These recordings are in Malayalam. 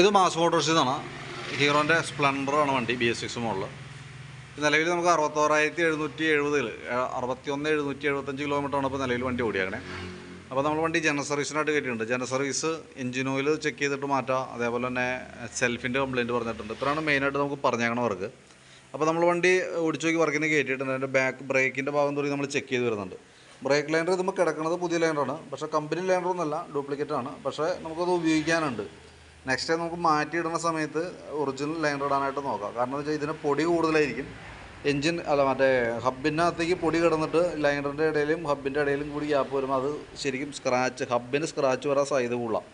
ഇത് മാസ് മോട്ടോഴ്സിൽ നിന്നാണ് ഹീറോന്റെ സ്പ്ലെൻഡറാണ് വണ്ടി ബി എസ് സിക്സ് മോഡൽ നിലവിൽ നമുക്ക് അറുപത്തോറായിരത്തി എഴുന്നൂറ്റി എഴുപതിൽ അറുപത്തി ഒന്ന് എഴുന്നൂറ്റി എഴുപത്തഞ്ച് കിലോമീറ്ററാണ് ഇപ്പോൾ നിലവിൽ വണ്ടി ഓടിയാക്കണേ. അപ്പോൾ നമ്മൾ വണ്ടി ജനറൽ സർവീസിനായിട്ട് കയറ്റിയിട്ടുണ്ട് general service engine oil check ചെയ്തിട്ട് മാറ്റാം. അതേപോലെ തന്നെ സെൽഫിന്റെ കംപ്ലയിന്റ് പറഞ്ഞിട്ടുണ്ട്. ഇത്രയാണ് മെയിനായിട്ട് നമുക്ക് പറഞ്ഞേക്കണ വർക്ക് അപ്പോൾ നമ്മൾ വണ്ടി ഓടിച്ചു നോക്കി വർക്കിന് കയറ്റിയിട്ടുണ്ട് അതിന്റെ ബാക്ക് ബ്രേക്കിന്റെ ഭാഗം തുടങ്ങി നമ്മൾ ചെക്ക് ചെയ്ത് വരുന്നുണ്ട്. ബ്രേക്ക് ലൈനർ ഇതുമ്പോൾ കിടക്കുന്നത് പുതിയ ലൈനറാണ് പക്ഷേ കമ്പനി ലൈനറൊന്നുമല്ല ഡ്യൂപ്ലിക്കേറ്റ് ആണ്. പക്ഷേ നമുക്കത് ഉപയോഗിക്കാനുണ്ട്. നെക്സ്റ്റ് നമുക്ക് മാറ്റിയിടുന്ന സമയത്ത് ഒറിജിനൽ ലൈൻ ഇടാനായിട്ട് നോക്കാം. കാരണം എന്ന് വെച്ചാൽ ഇതിന് പൊടി കൂടുതലായിരിക്കും. എൻജിൻ അല്ല മറ്റേ ഹബിനകത്തേക്ക് പൊടി കിടന്നിട്ട് ലൈനറിന്റെ ഇടയിലും ഹബിന്റെ ഇടയിലും കൂടി ഗ്യാപ്പ് വരുമ്പോൾ അത് ശരിക്കും സ്ക്രാച്ച് ഹബിന് സ്ക്രാച്ച് വരാൻ സാധ്യത കൂടുതലാണ്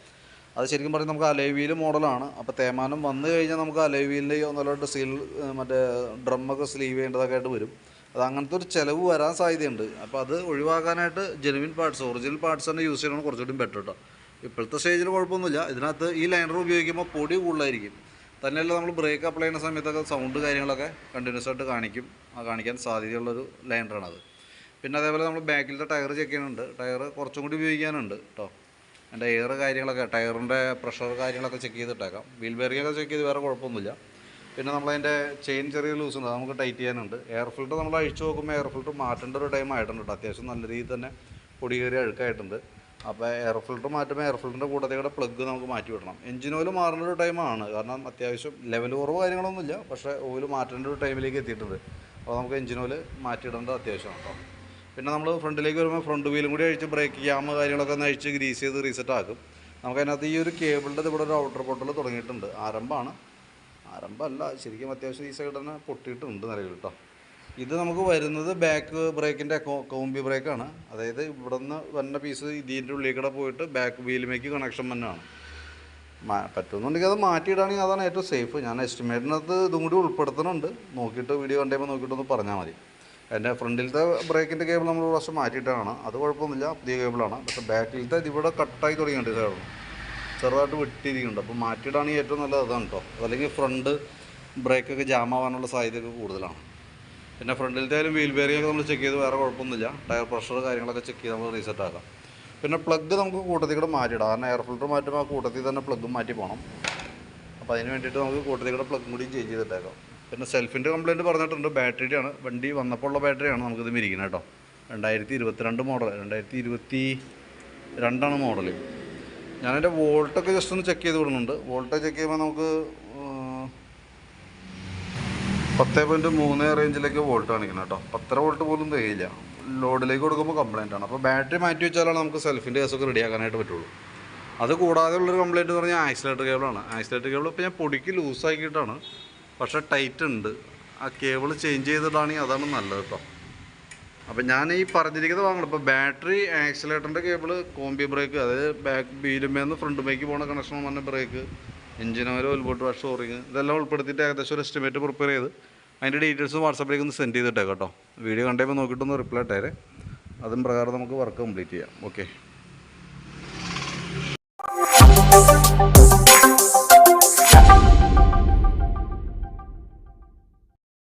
അത് ശരിക്കും പറഞ്ഞാൽ നമുക്ക് അലൈവീൽ മോഡലാണ് അപ്പോൾ തേമാനം വന്നു കഴിഞ്ഞാൽ നമുക്ക് അലൈവീലിന്റെ ഒന്നല്ലോ സീൽ മറ്റേ ഡ്രമ്മൊക്കെ സ്ലീവ് ചെയ്യേണ്ടതൊക്കെ ആയിട്ട് വരും. അത് അങ്ങനത്തെ ഒരു ചിലവ് വരാൻ സാധ്യതയുണ്ട്. അപ്പോൾ അത് ഒഴിവാക്കാനായിട്ട് ജെനുവിൻ പാർട്സ് ഒറിജിനൽ പാർട്സ് തന്നെ യൂസ് ചെയ്യണം കുറച്ചുകൂടി ബെറ്റർ കേട്ടോ ഇപ്പോഴത്തെ സ്റ്റേജിൽ കുഴപ്പമൊന്നുമില്ല. ഇതിനകത്ത് ഈ ലൈനർ ഉപയോഗിക്കുമ്പോൾ പൊടി കൂടുതലായിരിക്കും. തന്നെയല്ല നമ്മൾ ബ്രേക്ക് അപ്ലൈ ചെയ്യുന്ന സമയത്തൊക്കെ സൗണ്ട് കാര്യങ്ങളൊക്കെ കണ്ടിന്യൂസ് ആയിട്ട് കാണിക്കും. ആ കാണിക്കാൻ സാധ്യതയുള്ളൊരു അത് പിന്നെ അതേപോലെ നമ്മൾ ബാക്കിലത്തെ ടയർ ചെക്ക് ചെയ്യുന്നുണ്ട്. ടയർ കുറച്ചും കൂടി ഉപയോഗിക്കാനുണ്ട് കേട്ടോ അതിന്റെ എയർ കാര്യങ്ങളൊക്കെ ടയറിന്റെ പ്രഷർ കാര്യങ്ങളൊക്കെ ചെക്ക് ചെയ്തിട്ടേക്കാം. വീൽ ബെയറിങ്ങൊക്കെ ചെക്ക് ചെയ്ത് വേറെ കുഴപ്പമൊന്നുമില്ല. പിന്നെ നമ്മളതിന്റെ ചെയിൻ ചെറിയ ലൂസ് ഉണ്ട്. നമുക്ക് ടൈറ്റ് ചെയ്യാനുണ്ട്. എയർ ഫിൽറ്റർ നമ്മൾ അഴിച്ചു നോക്കുമ്പോൾ എയർ ഫിൽറ്റർ മാറ്റേണ്ട ഒരു ടൈം ആയിട്ടുണ്ട് അത്യാവശ്യം നല്ല രീതിയിൽ തന്നെ പൊടി കയറി അഴുക്കായിട്ടുണ്ട്. അപ്പോൾ എയർ ഫിൽറ്റർ മാറ്റുമ്പോൾ എയർ ഫിൽറ്ററിന്റെ കൂട്ടത്തിലൂടെ പ്ലഗ് നമുക്ക് മാറ്റി വിടണം. എഞ്ചിൻ ഓയിൽ മാറേണ്ട ഒരു ടൈമാണ് കാരണം അത്യാവശ്യം ലെവൽ കുറവ് കാര്യങ്ങളൊന്നുമില്ല. പക്ഷേ ഓയിൽ മാറ്റേണ്ട ഒരു ടൈമിലേക്ക് എത്തിയിട്ടുണ്ട്. അപ്പോൾ നമുക്ക് എഞ്ചിൻ ഓയിൽ മാറ്റിയിടേണ്ടത് അത്യാവശ്യമാണ് കേട്ടോ പിന്നെ നമ്മൾ ഫ്രണ്ടിലേക്ക് വരുമ്പോൾ ഫ്രണ്ട് വീലും കൂടി അഴിച്ച് ബ്രേക്ക് ക്യാമ് കാര്യങ്ങളൊക്കെ ഒന്ന് അഴിച്ച് ഗ്രീസ് ചെയ്ത് റീസെറ്റ് ആക്കും. നമുക്കതിനകത്ത് ഈ ഒരു കേബിളിന്റെ ഇവിടെ ഒരു ഔട്ടർ പൊട്ടൽ തുടങ്ങിയിട്ടുണ്ട്. ആരംഭമാണ്. ആരംഭമല്ല ശരിക്കും അത്യാവശ്യം ഈ സൈഡ് തന്നെ പൊട്ടിയിട്ടുണ്ട് നിലവിൽ കേട്ടോ ഇത് നമുക്ക് വരുന്നത് ബാക്ക് ബ്രേക്കിന്റെ കോമ്പി ബ്രേക്കാണ് അതായത് ഇവിടെ നിന്ന് വരുന്ന പീസ് ഇതിന്റെ ഉള്ളിൽ കൂടെ പോയിട്ട് ബാക്ക് വീലിലേക്ക് കണക്ഷൻ തന്നെയാണ് പറ്റുന്നുണ്ടെങ്കിൽ അത് മാറ്റിയിടുകയാണെങ്കിൽ അതാണ് ഏറ്റവും സേഫ് ഞാൻ എസ്റ്റിമേറ്റിനകത്ത് ഇതും കൂടി ഉൾപ്പെടുത്തുന്നുണ്ട്. നോക്കിയിട്ട് വീഡിയോ കണ്ടുമ്പോൾ നോക്കിയിട്ടൊന്ന് പറഞ്ഞാൽ മതി. എന്റെ ഫ്രണ്ടിലത്തെ ബ്രേക്കിന്റെ കേബിൾ നമ്മൾ പ്രാവശ്യം മാറ്റിയിട്ടാണ്. അത് കുഴപ്പമൊന്നുമില്ല. പുതിയ കേബിളാണ് പക്ഷേ ബാക്കിലത്തെ ഇതിവിടെ കട്ടായി തുടങ്ങിയിട്ടുണ്ട് സൈഡ് ചെറുതായിട്ട് വെട്ടിയിരിക്കുന്നുണ്ട് അപ്പോൾ മാറ്റിയിടാണെങ്കിൽ ഏറ്റവും നല്ലത് അതാണ് കേട്ടോ അല്ലെങ്കിൽ ഫ്രണ്ട് ബ്രേക്കൊക്കെ ജാം ആവാനുള്ള സാധ്യതയൊക്കെ കൂടുതലാണ്. പിന്നെ ഫ്രണ്ടിലത്തേലും വീൽ ബെയറിംഗ് നമ്മൾ ചെക്ക് ചെയ്ത് വേറെ കുഴപ്പമൊന്നുമില്ല. ടയർ പ്രഷർ കാര്യങ്ങളൊക്കെ ചെക്ക് ചെയ്ത് നമുക്ക് റീസെറ്റ് ആക്കാം. പിന്നെ പ്ലഗ് നമുക്ക് കൂട്ടത്തിൽ കൂടെ മാറ്റിയിടാം. കാരണം എയർ ഫിൽറ്റർ മാറ്റുമ്പോൾ ആ കൂട്ടത്തിൽ തന്നെ പ്ലഗും മാറ്റി പോകണം അപ്പോൾ അതിന് വേണ്ടിയിട്ട് നമുക്ക് കൂട്ടത്തിൽ കൂടെ പ്ലഗും കൂടി ചേഞ്ച് ചെയ്തിട്ടേക്കാം. പിന്നെ സെൽഫിന്റെ കംപ്ലയിന്റ് പറഞ്ഞിട്ടുണ്ട്. ബാറ്ററിയാണ് വണ്ടി വന്നപ്പോൾ ഉള്ള ബാറ്ററിയാണ് നമുക്കിത് മിരിക്കുന്നത് കേട്ടോ. രണ്ടായിരത്തി ഇരുപത്തിരണ്ട് മോഡൽ. രണ്ടായിരത്തി ഇരുപത്തി രണ്ടാണ് മോഡൽ ഞാനെന്റെ വോൾട്ടൊക്കെ ജസ്റ്റ് ഒന്ന് ചെക്ക് ചെയ്ത് വിടുന്നുണ്ട്. വോൾട്ട് ചെക്ക് ചെയ്യുമ്പോൾ നമുക്ക് പത്ത് പോയിന്റ് മൂന്ന് റേഞ്ചിലേക്ക് വോൾട്ട് കാണിക്കണം കേട്ടോ. പത്തര വോൾട്ട് പോലും തികയില്ല. ലോഡിലേക്ക് കൊടുക്കുമ്പോൾ കംപ്ലൈന്റ് ആണ്. അപ്പോൾ ബാറ്ററി മാറ്റി വെച്ചാലാണ് നമുക്ക് സെൽഫിന്റെ കേസൊക്കെ റെഡിയാക്കാനായിട്ട് പറ്റുള്ളൂ. അത് കൂടാതെ ഉള്ളൊരു കംപ്ലൈന്റ് എന്ന് പറഞ്ഞാൽ ആക്സിലേറ്റർ കേബിളാണ് ആക്സിലേറ്റർ കേബിൾ ഇപ്പോൾ ഞാൻ പൊടിക്ക് ലൂസാക്കിയിട്ടാണ് പക്ഷേ ടൈറ്റ് ഉണ്ട്. ആ കേബിൾ ചേഞ്ച് ചെയ്തിട്ടാണെങ്കിൽ അതാണ് നല്ലത് കേട്ടോ. അപ്പോൾ ഞാൻ ഈ പറഞ്ഞിരിക്കുന്നത് വാങ്ങണം. ഇപ്പോൾ ബാറ്ററി ആക്സിലേറ്ററിന്റെ കേബിൾ കോമ്പി ബ്രേക്ക് അതായത് ബാക്ക് വീലുമേന്ന് ഫ്രണ്ടുമേക്ക് പോകുന്ന കണക്ഷൻ പറഞ്ഞ ബ്രേക്ക് എഞ്ചിൻ ഓയിൽ ഓൽബോട്ട് വാഷ് ഓറിങ് ഇതെല്ലാം ഉൾപ്പെടുത്തിയിട്ട് ഏകദേശം ഒരു എസ്റ്റിമേറ്റ് പ്രിപ്പയർ ചെയ്ത് അതിന്റെ ഡീറ്റെയിൽസ് വാട്സാപ്പിലേക്ക് ഒന്ന് സെൻഡ് ചെയ്തിട്ടേ കേട്ടോ. വീഡിയോ കണ്ടപ്പോൾ നോക്കിയിട്ടൊന്ന് റിപ്ലൈ ഇട്ടേരെ. അതും പ്രകാരം നമുക്ക് വർക്ക് കംപ്ലീറ്റ് ചെയ്യാം. ഓക്കെ